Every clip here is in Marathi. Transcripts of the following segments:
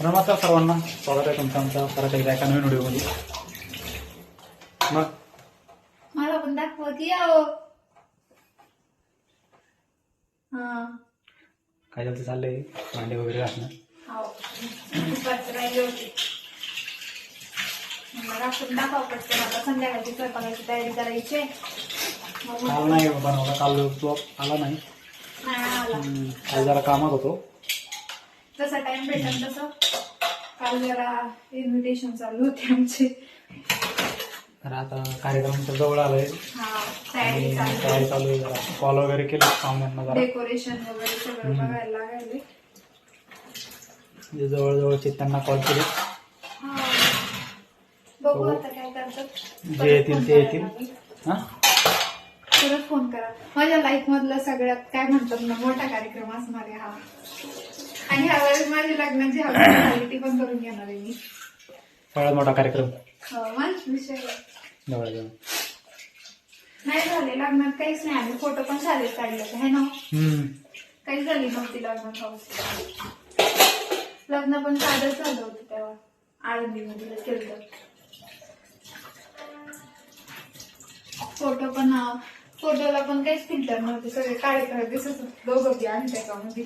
नमस्कार सर्वांना. स्वागत आहे तुमचं आमच्या परत एकदा एका नवीन व्हिडिओमध्ये. मग? मला पण दाखवा की हा. काय झालं चाललंय? भांडे वगैरे घासणं. दुपारचं राहिले होते मला आपण दाखवा पटकन. आता संध्याकाळची स्वयंपाकाची तयारी करायची आहे. मग काल नाही बनवला काल तो आला नाही. नाही आला. हम्म, काल जरा कामात होतो. जसा टाइम भेटेल तसं. काल जरा इन्व्हिटेशन चालू होते आमचे. तर आता कार्यक्रम तर जवळ आलाय. हा तयारी आणि चालू. तयारी चालू आहे जरा. कॉल वगैरे केले पाहुण्यांना जरा. डेकोरेशन वगैरे सगळं हम्म. बघायला लागायले जे जवळजवळचे त्यांना कॉल केले. हा. बघू बघू. आता काय करतात. जे येतील ते येतील. फोन करायला लागेल. हा? परत फोन करा. माझ्या लाईफ मधला सगळ्यात काय म्हणतात ना मोठा कार्यक्रम असणार आहे हा. आणि ह्यावेळेस माझी लग्नाची झाली ती पण करून घेणार आहे मी. सगळ्यात मोठा कार्यक्रम. हो, विषय नाही झाले लग्नात काहीच नाही आले. फोटो पण झाले काढले आहे ना? हम्म. काही झाली नव्हती लग्नात हौस लग्न पण साधंच झालं होतं तेव्हा आळंदीमध्ये केलं. फोटो पण फोटोला पण काहीच फिल्टर नव्हते सगळे काळे काळे दिसत होते. दोघं बी आणि त्याच्यामध्ये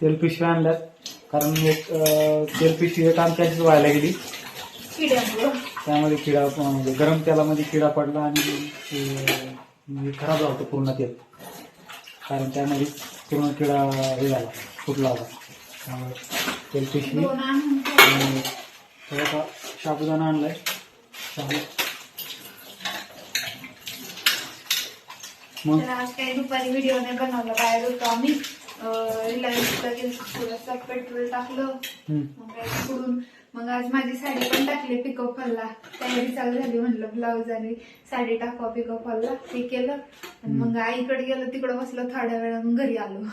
तेल पिशव्या आणल्यात. कारण एक अं, तेल पिशवी एक आमच्याच व्हायला गेली. त्यामध्ये किडा म्हणजे गरम तेलामध्ये किडा पडला आणि ते म्हणजे खराब झालं होतं पूर्ण तेल. कारण त्यामध्ये पूर्ण किडा हे झाला फुटला होता. त्यामुळे तेल पिशवी. आणि थोडासा साबुदाणा आणलाय. मग? आज काही दुपारी व्हिडिओ नाही बनवला बाहेर होतो आम्ही. रिलायन्सला गेलो थोडंसं पेट्रोल टाकलं. मग तिकडून मग आज माझी साडी पण टाकली पिको फॉलला तयारी चालू झाली म्हणलं ब्लाऊज आणि साडी टाकवा पिको फॉलला ते केलं. आणि मग आईकडे गेलो तिकडे बसलो थोड्या वेळानं घरी आलो.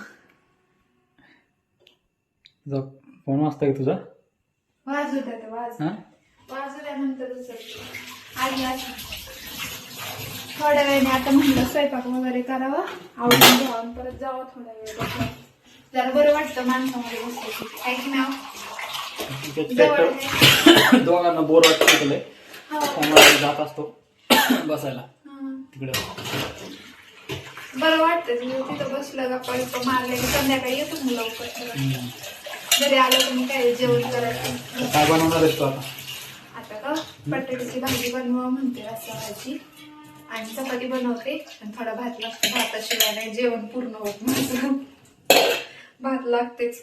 तुझा फोन वाजता का तुझा? वाजू द्या ते वाज. हा? वाजू द्यानंतर आई आज थोड्या वेळाने आता म्हणलं स्वयंपाक वगैरे करावा आवडून घ्यावा परत जावं थोड्या वेळ. जरा बरं वाटतं माणसामध्ये बसलं की. आहे की आहे. दोघांना बोर वाटत तिकडे हो. जात असतो बसायला. तिकडे बरं वाटतं तिथं बसलं गप्पा गप्पा मारले की संध्याकाळी येतो ना लवकर. घरी आलं की मग काय जेवण करायचं काय बनवणार आहेस तू आता आता का बटाट्याची भाजी बनवा म्हणते रस्सा भाजी आणि चपाती बनवते. आणि थोडा भात लागतो. भाताशिवाय नाही जेवण पूर्ण होत माझं भात लागतेच.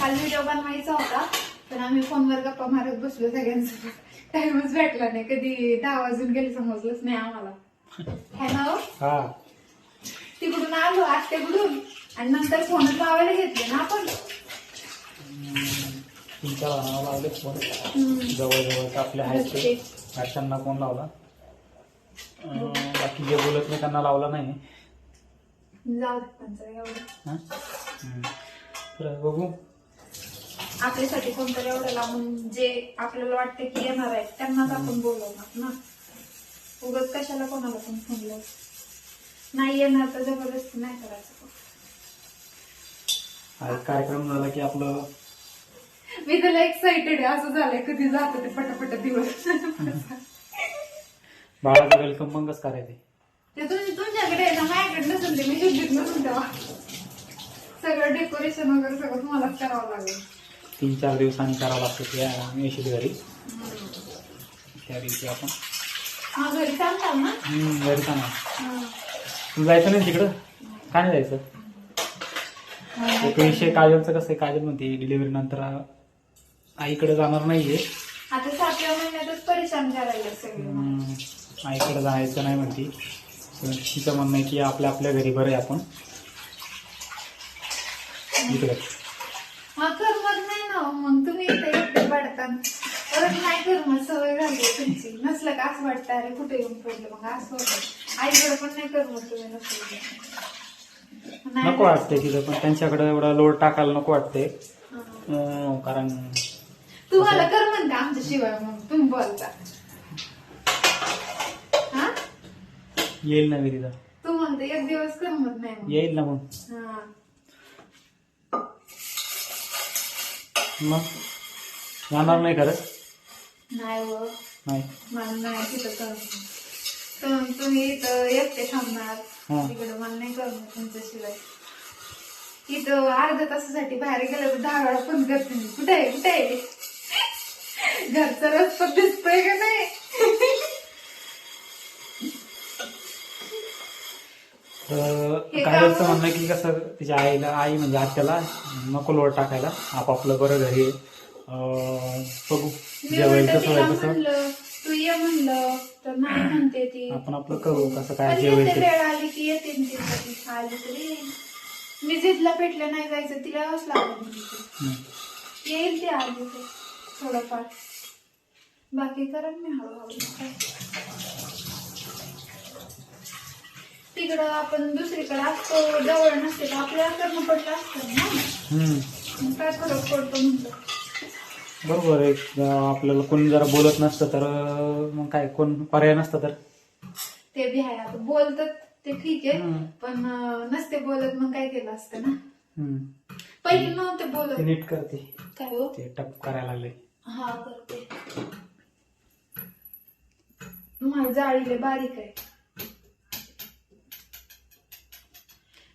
काल व्हिडिओ बनवायचा होता पण आम्ही फोनवर गप्पा मारत बसलो सगळ्यांसोबत. टाइमच भेटला नाही. कधी दहा वाजून गेले समजलंच नाही आम्हाला. है ना हो? हा. तिकडून आलो आत्याकडून. आणि नंतर फोन लावायला घेतले ना आपण. तुमच्या लहानाला लावले फोन. जवळजवळ आपले आहेत ते. रस्ते. घरच्यांना फोन लावला. बाकी जे बोलत नाही त्यांना लावला नाही. हा? हम्म. तर बघू. आपल्यासाठी कोणतरी एवढं लावून जे आपल्याला वाटतं की येणार आहेत त्यांनाच आपण बोलवणार ना. उगत कशाला कोणाला पण फोन लावू? नाही येणार तर जबरदस्ती नाही करायचं. कार्यक्रम झाला की आपलं मी त्याला एक्साइटेड आहे असं झालंय कधी जातं ते पटापट दिवस. बाळाचं वेलकम मगच करायचे ते तुमच्याकडे आहे ना माझ्याकडे नसून ते मी शुद्धीत नसून तेव्हा सगळं डेकोरेशन वगैरे सगळं तुम्हालाच करावं लागेल. तीन चार दिवसांनी करावं लागतं त्या येशील घरी. त्या दिवशी आपण. हा घरी चालतात ना? हम्म, घरी सांगा हा. तू जायचं नाही तिकडं? का नाही जायचं. एक विषय काजलचं कसं आहे? काजल म्हणते डिलिव्हरी नंतर आईकडे जाणार नाहीये. आता सातव्या महिन्यातच परेशान करायला सगळे हम्म, आईकडे जायचं नाही म्हणते. तर तिचं म्हणणं आहे की आपल्या आपल्या घरी बरं आहे आपण. इकडे. हा करमत नाही ना मग तुम्ही इथे एकटे पडतात परत नाही करमत. सवय झाली आहे तुमची. नसलं का असं वाटतं अरे कुठे येऊन पडलं? मग असं होतं. आईकडे पण नाही करमत तुम्ही नसलं नाही नको वाटते तिथं पण त्यांच्याकडे एवढा लोड टाकायला नको वाटते हा. अं, कारण तुम्हाला करमत का आमच्या शिवाय मग. तुम्ही बोलता. हा? येईल ना तिथं तू म्हणते एक दिवस करमत नाही मग. येईल ना मग. हा. मग? जाणार नाही खरंच नाही व नाही. मला नाही तिथं करमत तुम्ही इथं एकटे थांबणार. हा. तिकडं मला नाही करमत तुमच्याशिवाय. इथं अर्ध्या तासासाठी बाहेर गेलं तर दहा वेळा फोन करते मी. कुठे आहे? कुठे आहे? घरचा रस्ता दिसतोय का नाही तर काय होतं म्हणणं की कसं तिच्या आईला आई म्हणजे आत्याला नको लोड टाकायला आपापलं बरं घरी. अं, बघू मी जेवायचं उलटं कसं तिला व्हायचं तसं म्हणलं तू ये म्हणलं तर नाही म्हणते ती आपण आपलं करू कसं काय पण जेवायचं येते ते. वेळ आली की येते ना ती आली तरी. मी जिथला पेटलं नाही जायचं तिला यावंच लागलं हम्म. येईल ती आली तर थोडंफार बाकी करत मी हळूहळू. तिकडं आपण दुसरीकडे असतो जवळ नसते तर आपल्याला करणं पडलं असतं ना. हम्म. मग काय फरक पडतो म्हटलं बरोबर आहे. अं, आपल्याला कोणी जरा बोलत नसतं तर अं, मग काय कोण पर्याय नसतं तर. ते बी आहे. आता बोलतात ते ठीक आहे हम्म. पण अं, नसते बोलत मग काय केलं असतं ना? हम्म. पहिले नव्हते ते बोलत. नीट करते. काय हो? ते टप करायला लागले. हा करते. माझी जाळीले बारीक आहे.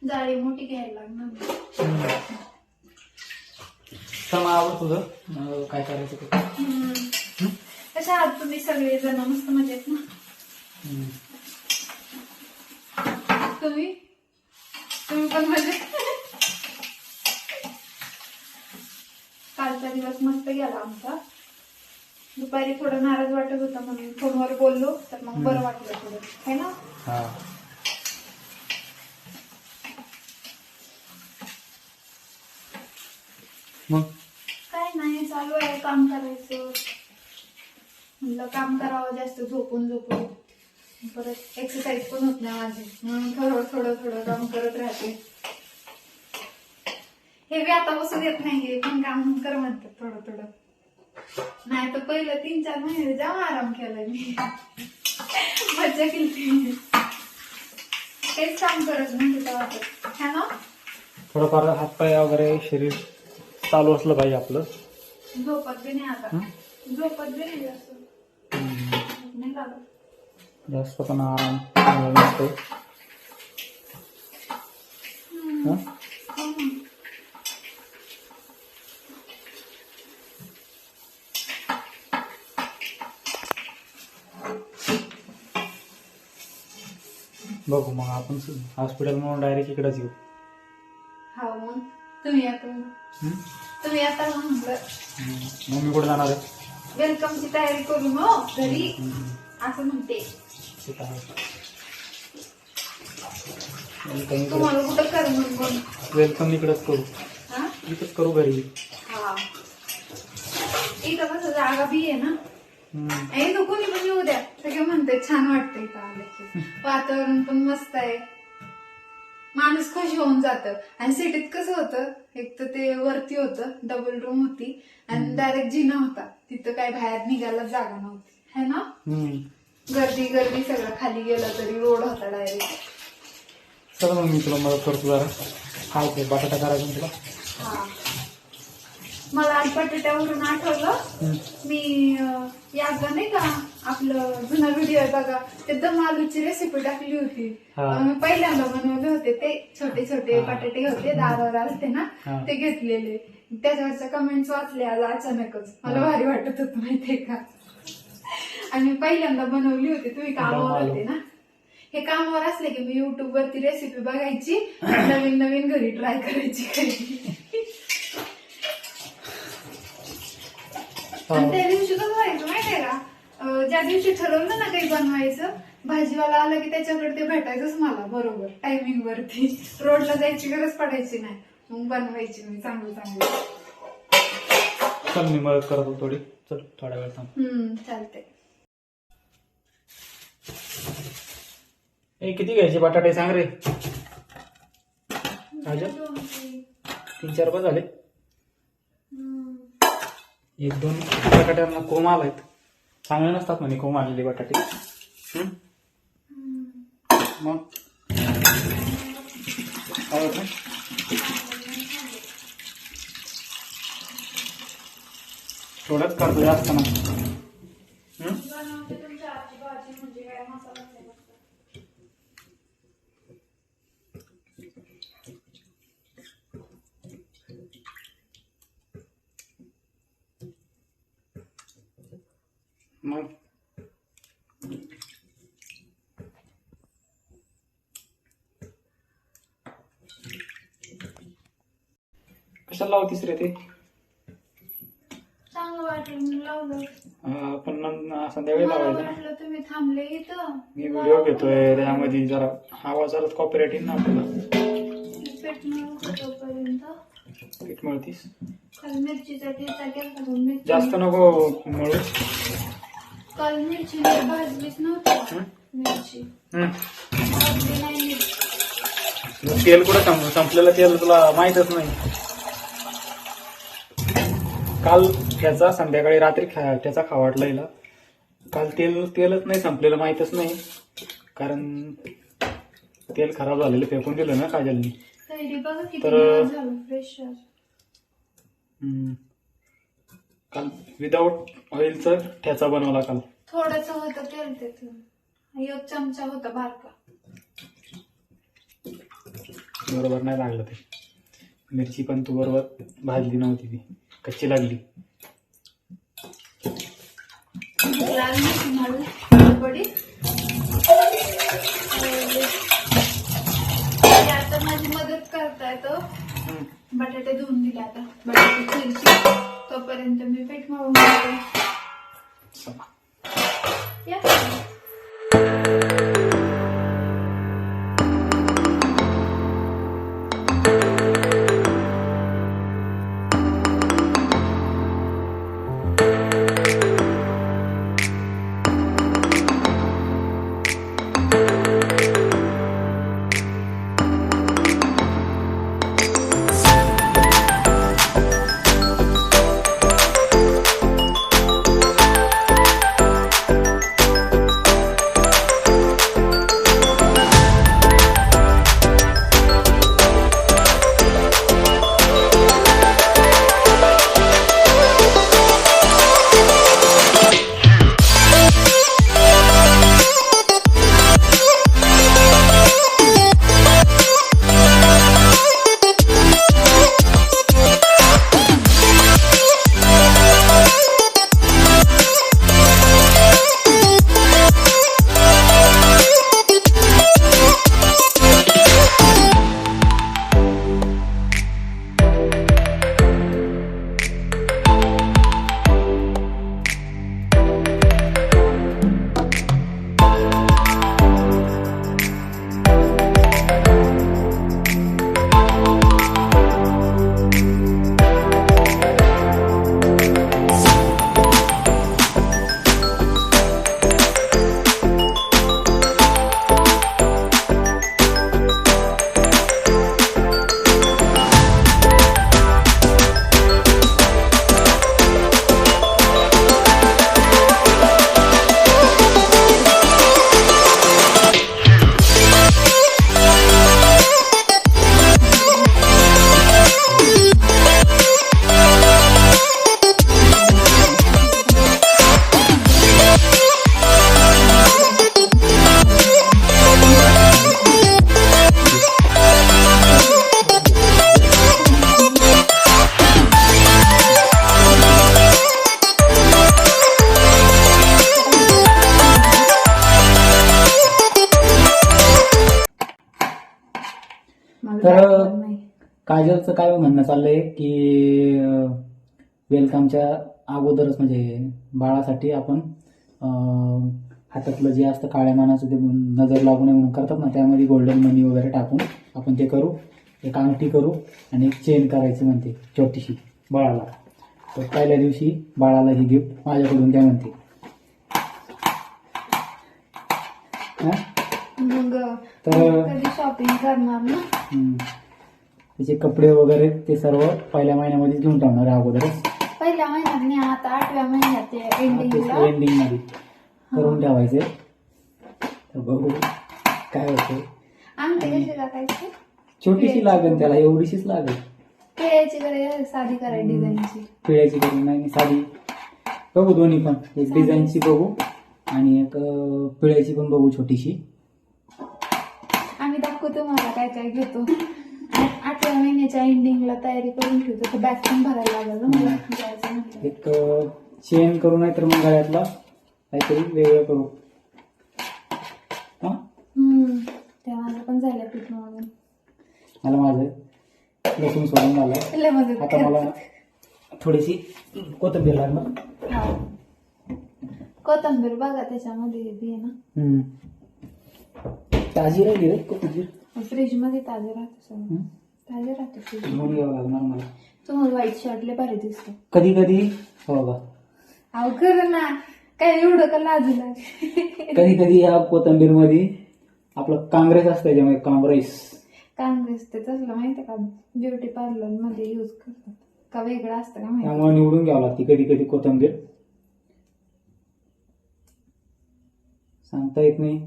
जाळी मोठी घ्यायला लागणार तुझं. अं, काय करायचं ते? हम्म. कशा आहात तुम्ही सगळे जण मस्त मजेत ना? हम्म. तुम्ही? तुम्ही पण मजेत? कालचा दिवस मस्त गेला आमचा. दुपारी थोडं नाराज वाटत होता म्हणून फोनवर बोललो तर मग बरं वाटलं थोडं. है ना? हा. मग? काय नाही चालू आहे काम करायचं. म्हणलं काम करावं जास्त झोपून झोपून. परत एक्सरसाइज पण होत नाही माझी. म्हणून थोडं थोडं थोडं काम करत राहते. हे बी आता बसून येत नाही पण काम कर म्हणतात थोडं थोडं. नाही तर पहिलं तीन चार महिने जाम आराम केलाय मी. मज्जा केली तेच काम करत नाही तिथं वाटत है ना? थोडंफार हातपाय वगैरे शरीर चालू असलं पाहिजे आपलं. झोपत बी नाही आता? झोपत बी नाही जास्त. झोप नाही लागत. जास्त पण आराम चांगला नसतो हं? बघू मग आपण हॉस्पिटल म्हणून डायरेक्ट इकडेच येऊ. हा मग तुम्ही आता हं? तुम्ही आता म्हटलं. हं. मम्मी कुठे जाणार आहे? वेलकमची तयारी करू मग घरी. हं. असं म्हणते. आहे. वेलकम तुम्हाला कुठं कर मग वेलकम इकडेच करू. हा? इकडेच करू घरी. हा. इथं कसं जागा बी आहे ना. हं. इथं कोणी पण येऊ द्या. सगळे म्हणते छान वाटतं इथं आलं की वातावरण पण मस्त आहे. माणूस खुश होऊन जात. आणि सिटीत कसं होतं एक तर ते वरती होतं डबल रूम होती. आणि डायरेक्ट जिना होता. तिथं काय बाहेर निघायला जागा नव्हती. है ना. गर्दी गर्दी सगळं खाली गेलं तरी रोड होता डायरेक्ट चल मग मी तुला मदत करतो जरा. काय ते बटाटा करायचा ना तुला? हा. मला आज बटाट्यावरून आठवलं. मी याचं नाही का आपलं जुना व्हिडिओ आहे बघा ते दम आलूची रेसिपी टाकली होती मी पहिल्यांदा बनवले होते ते छोटे छोटे. बटाटे होते दारावर आलते ना. ते घेतलेले त्याच्यावरच्या कमेंट्स वाचले आज अचानकच मला. भारी वाटत होत माहितीये का आणि पहिल्यांदा बनवली होती तुम्ही कामावर. होते ना हे कामावर असले की मी युट्यूब वरती रेसिपी बघायची नवीन नवीन घरी ट्राय करायची आणि त्या दिवशी कसं व्हायचं माहितीये का? अं, ज्या दिवशी ठरवलं ना काही बनवायचं भाजीवाला आला की त्याच्याकडे ते भेटायचंच मला बरोबर टायमिंग वरती. रोडला जायची गरज पडायची नाही. मग बनवायची मी चांगलं चांगलं. चल मी मदत करतो थोडी. चल थोड्या वेळ थांब. हम्म चालते ए किती घ्यायचे बटाटे सांग रे? तीन. चार पाच झाले. हम्म. एक दोन बटाट्यांना कोंब आलायत चांगले नसतात म्हणे कोंब आलेले बटाटे. मग? थोडंच करतो जास्त ना हं? बनवते तुमच्या आजची भाजी म्हणजे काय मसाला नाही मस्त. मग कशाला लावतीस रे ते. चांगलं वाटलं म्हणून लावलं. अं, पण संध्याकाळी मला लावायचं. ना वाटलं तुम्ही थांबले इथं. मी व्हिडिओ घेतोय त्यामध्ये जरा आवाज जरा कॉपीराईट येईल ना आपल्याला. पेट मळू तोपर्यंत पीठ मळतीस? काल मिरचीचा ठेचा केला होता मिरची जास्त नको मळू. काल मिरची लई भाजलीच नव्हती. हं? मिरची. हं. भाजली नाही मिरची मग तेल कुठं संप संपलेलं तेल तुला माहीतच नाही. काल त्याचा संध्याकाळी रात्री खा त्याचा खावाटला हिला काल तेल तेलच नाही संपलेलं माहीतच नाही. कारण तेल खराब झालेलं फेकून दिलं ना काजलनी. तर-. काल विदाऊट ऑइलचं ठ्याचा बनवला काल. थोडस होतं तेल त्याचं. एक चमचा होता बारका. बरोबर नाही लागलं ते. मिरची पण तू बरोबर भाजली नव्हती ती. कच्ची लागली. आता माझी मदत करतायत हम्म. बटाटे धुवून दिले आता. बटाटे चिरशी. तोपर्यंत मी पीठ मळून घेते. काय म्हणणं चाललंय की वेलकमच्या अगोदरच म्हणजे बाळासाठी आपण हातातलं जे असतं काळ्या मानाचं ते नजर लागू नये म्हणून करतात ना त्यामध्ये गोल्डन मनी वगैरे टाकून आपण ते करू एक अंगठी करू आणि एक चेन करायची म्हणते छोटीशी बाळाला. तर पहिल्या दिवशी बाळाला ही गिफ्ट माझ्याकडून द्या म्हणते. तर- शॉपिंग करणार ना. त्याचे कपडे वगैरे ते सर्व पहिल्या महिन्यामध्ये घेऊन टाकणार अगोदरच. पहिल्या महिन्यात नाही आता आठव्या महिन्यात ते एंडिंगला एंडिंगमध्ये करून ठेवायचे. तर बघू काय होतं आमटे कसे टाकायचे? छोटीशी लागेल त्याला एवढीशीच लागेल. केळ्याची करे साधी करायची डिझाईनची. पिळ्याची करून नाही साधी. बघू दोन्ही पण. एक डिझाईनची बघू आणि एक अं, पिळ्याची पण बघू छोटीशी. आम्ही दाखवतो मला काय काय घेतो. आठव्या महिन्याच्या एंडिंगला तयारी करून ठेवतो. तर बॅग पण भरायला लागलं मला. जायचं म्हटलं. एक चेन करू नाही तर मग गळ्यातला काहीतरी वेगळं करू. हा? हम्म. त्या माझं पण झालं पीठ म्हणून. मला माझं लसूण सोडून झालं. लय मदत आता मला करते. थोडीशी कोथिंबीर लागणार. हा. कोथिंबीर बघा त्याच्यामध्ये बी आहे ना. हम्म. ताजी राहिली रे कोथिंबीर. फ्रीजमध्ये ताजे राहते सगळं. हम्म. ताजे राहते घ्यावं लागणार मला तुम्हाला व्हाईट शर्ट लय भारी दिसतो. कधी कधी? हो बा अहो कर ना काय एवढं का लाजू लाग कधी कधी या कोथिंबीरमध्ये आपलं काँग्रेस असतं त्याच्यामध्ये काँग्रेस. काँग्रेस ते तसलं माहितीये का? ब्युटी पार्लरमध्ये युज करतात. का वेगळं असतं का माहिती? त्यामुळे निवडून घ्यावं लागते कधी कधी कोथिंबीर. सांगता येत नाही.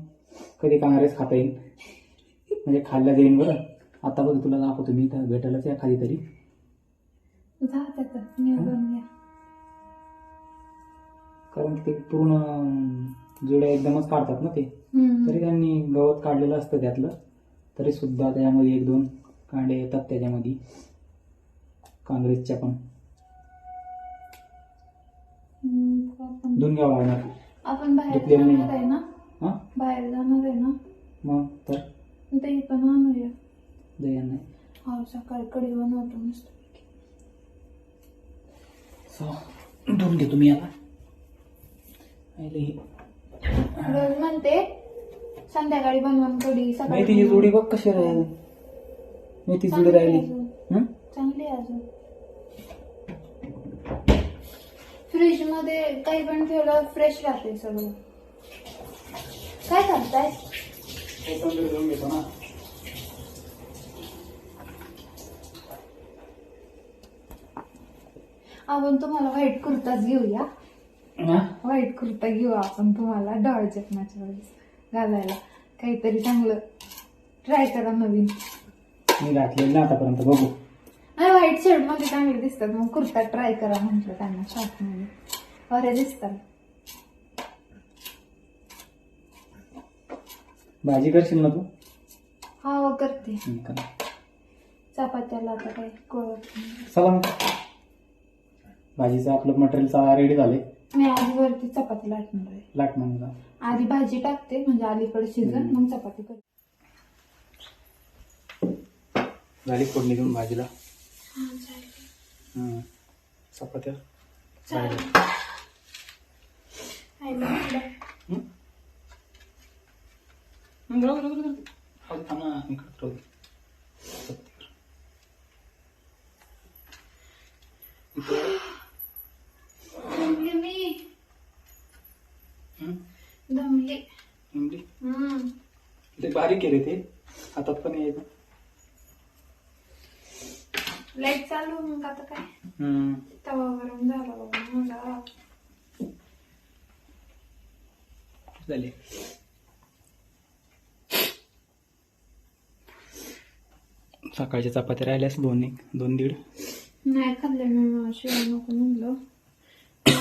कधी काँग्रेस खाता येईल. म्हणजे खाल्ल्या जाईल बरं. आता बघ तुला दाखवतो मी तर भेटायलाच तरी. जा त्याचं निवडून घ्या. कारण ते पूर्ण जुड्या एकदमच काढतात ना ते. हम्म. तरी त्यांनी गवत काढलेलं असतं त्यातलं. तरी सुद्धा त्याच्यामध्ये एक दोन कांडे येतात त्याच्यामध्ये. काँग्रेसच्या पण. हम्म, आपण- धुवून घ्यावं लागणार आपण बाहेर घेतलेलं नाही. जाणार आहे ना? हा? बाहेर जाणार आहे ना? मग तर? दही पण आणूया. हा सकाळी कढी बनवतो मस्त So, धुवून घेतो मी आता. पहिले हे. रोज म्हणते संध्याकाळी बनवून कढी सकाळी मेथीची बनवून. जोडी बघ कशी राहिली. मेथी जोडी चांगली राहिली. अजून. हं? चांगली आहे अजून. फ्रीजमध्ये काही पण ठेवलं फ्रेश राहते सगळं. काय करताय कोथिंबीर धुवून घेतो ना आपण तुम्हाला व्हाईट कुर्ताच घेऊया? व्हाईट कुर्ता घेऊ आपण तुम्हाला डॉळ चकनाच्या वेळेस घालायला. काहीतरी चांगलं ट्राय करा नवीन. मी घातलेलं ना आतापर्यंत बघू. आणि व्हाईट शर्टमध्ये चांगले दिसतात. मग कुर्ता ट्राय करा म्हटलं त्यांना शॉर्टमध्ये. बरे दिसतात. भाजी करशील ना तू? हा हो, करते कर. चपात्याला आता काय कळत नाही. भाजीचं आपलं मटेरियल रेडी झालंय. मी आधी वरती चपाती लाटणार आहे. लाट म्हणून आधी भाजी टाकते म्हणजे अलीकडे शिजन. मग चपाती करते. झाली फोडणी देऊन भाजीला. चपात्या? दमली मी? दमली. हम्म. ते बारीक रे ते. हातात पण यायचं लाइट चालू मग आता काय? हं. तवा गरम झाला बाबा झाले. सकाळच्या चपात्या राहिल्यास दोन एक दोन दीड. नाही खाल्ले मी शिवाय नको म्हणलं.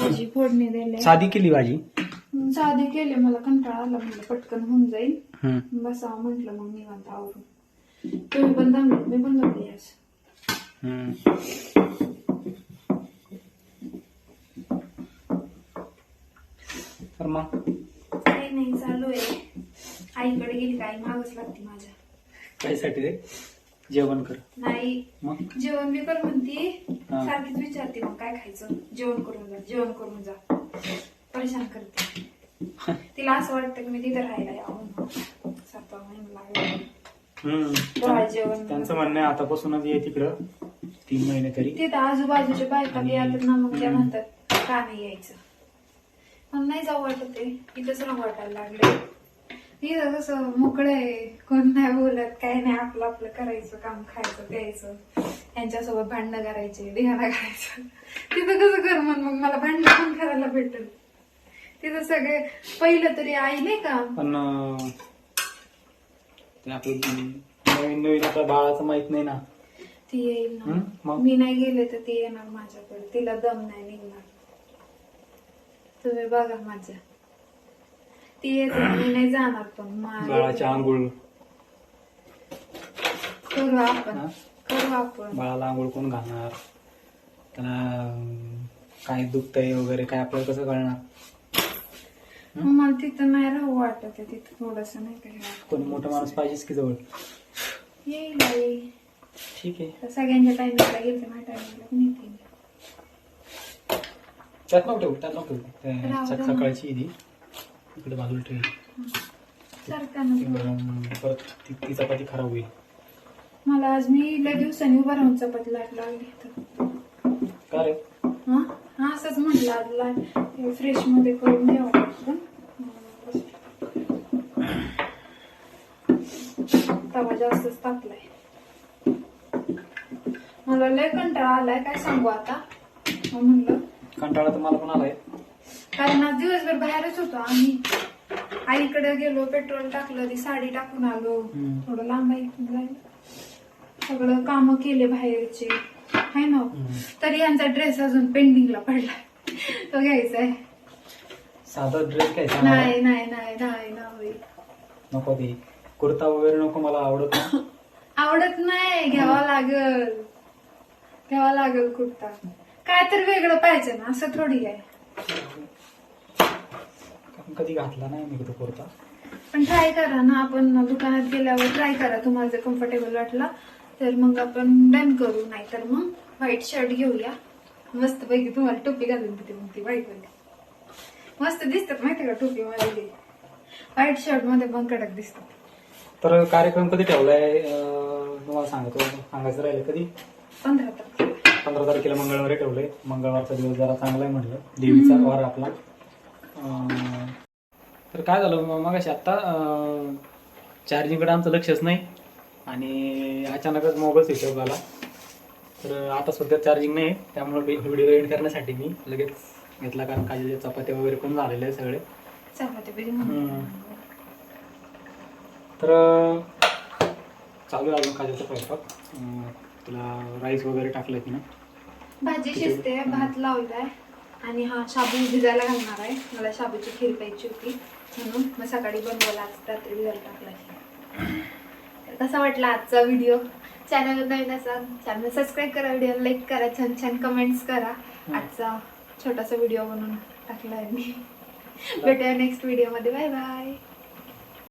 भाजी फोडणी द्यायला साधी केली भाजी? साधी केले. मला कंटाळा आला. म्हणलं पटकन होऊन जाईल. हं. बसावं म्हटलं मग निवांत आवरून. तुम्ही पण दमले मी पण दमली आज. हं. तर मग? काही नाही चालू आहे. आईकडे गेली का? आई मागच लागते माझ्या. कायसाठी रे? जेवण कर. नाही मग? जेवण मी पण म्हणती हा. सारखीच विचारते मग काय खायचं. जेवण करून जा जेवण करून जा. परेशान करते. तिला असं वाटतं की मी तिथे राहायला यावं. सातवा महिना लागला. जेवण. त्यांचं म्हणणं आहे आतापासूनच ये तिकडं. तीन महिने तरी. तिथं आजूबाजूच्या बायका बी आल्यात ना मग त्या म्हणतात का नाही यायचं? मला नाही जाऊ वाटत आहे. इथंच राहू वाटायला लागले इथं कसं मोकळं आहे कोण नाही बोलत काही नाही आपलं आपलं करायचं काम खायचं प्यायचं यांच्यासोबत भांडणं करायचे धिंगाणा करायचं. तिथं कसं कर मग मग मला भांडणं पण करायला भेटेल. तिथं सगळे पहिलं तरी आई नाही का? पण अं, ते आपलं नवीन नवीन आता बाळाचं माहीत नाही ना. ती येईल हं? ना मग? मी नाही गेले तर ती येणार माझ्याकडे. तिला दम नाही निघणार. तुम्ही बघा माझ्या. ती येते मी नाही जाणार पण मा- बाळाची आंघोळ. करू आपण. हा? करू आपण. बाळाला आंघोळ कोण घालणार? त्यांना अं, काय दुखतंय वगैरे काय आपल्याला कसं कळणार? मग मला तिथं नाही राहू वाटत आहे तिथं थोडस नाही का हे. कोणी मोठा माणूस पाहिजेच की जवळ? येईल आई. ठीक आहे. तर सगळ्यांच्या टायमिंगला गेलते माझ्या टायमिंगला येते. त्यात नको ठेवू त्यात नको ठेवू. ते राहू दे सक- ना. सकाळची इकडे बाजूला ठेव. सरताना ती गरम परत ती ती चपाती खराब होईल. मला आज मी लय दिवसांनी उभा राहून चपाती लाट लागली. का रे? हा? हा असंच म्हटलं आज लाट फ्रेशमध्ये करून घ्यावं तवा जास्तच तापलाय. मला लय कंटाळा आलाय काय सांगू आता? म्हणलं कंटाळा तर मला पण आलाय. कारण आज दिवसभर बाहेरच होतो आम्ही. आईकडे गेलो पेट्रोल टाकलं ती साडी टाकून आलो. हम्म. थोडं लांब आहे इथून जायला सगळं काम केले बाहेरचे. आहे ना. तरी यांचा ड्रेस अजून पेंडिंगला पडलाय तो घ्यायचा आहे. साधा ड्रेस सांगा नाही नाही नाही नाही नाही. नको ते. कुर्ता वगैरे नको मला आवडत नाही. आवडत नाही घ्यावा लागल. घ्यावा लागल कुर्ता. काय तर वेगळं पाहिजे ना असं थोडी आहे. कधी घातला नाही मी तो कुर्ता. पण ट्राय करा ना आपण दुकानात गेल्यावर ट्राय करा. तुम्हाला जर कम्फर्टेबल वाटला तर मग आपण डन करू. नाहीतर मग व्हाईट शर्ट घेऊया. मस्त पैकी तुम्हाला टोपी घालून देते मग ती व्हाईटमध्ये मस्त दिसतात माहिती का टोपी मध्ये व्हाईट शर्टमध्ये पण कडक दिसतात. तर कार्यक्रम कधी ठेवलाय? तुम्हाला सांगतो. सांगायचं राहिलं कधी? पंधरा तारखेला. पंधरा तारखेला मंगळवारी ठेवलंय. मंगळवारचा दिवस जरा चांगला आहे म्हटलं. देवीचा वार आपला. अं, तर काय झालं मग अशी आत्ता चार्जिंगकडे आमचं लक्षच नाही आणि अचानकच मोबाईल स्विच ऑफ झाला. तर आता सध्या चार्जिंग नाही त्यामुळे व्हिडिओ एडिट करण्यासाठी मी लगेच घेतला कारण काही चपात्या वगैरे पण झालेले आहे सगळे. तर चालू आहे अजून काजूचा स्वयंपाक. तुला राईस वगैरे टाकलं की ना भाजी शिजते भात लावलाय आणि हा शाबू भिजायला घालणार आहे. मला शाबूची खीर प्यायची होती. म्हणून मग सकाळी बनवला आज रात्री भिजायला टाकला तर कसा वाटला आजचा व्हिडिओ चॅनल नवीन असाल चॅनल सबस्क्राईब करा व्हिडिओ लाईक करा छान छान कमेंट्स करा. आजचा छोटासा व्हिडिओ बनवून टाकला आहे मी. भेटूया नेक्स्ट व्हिडिओमध्ये बाय बाय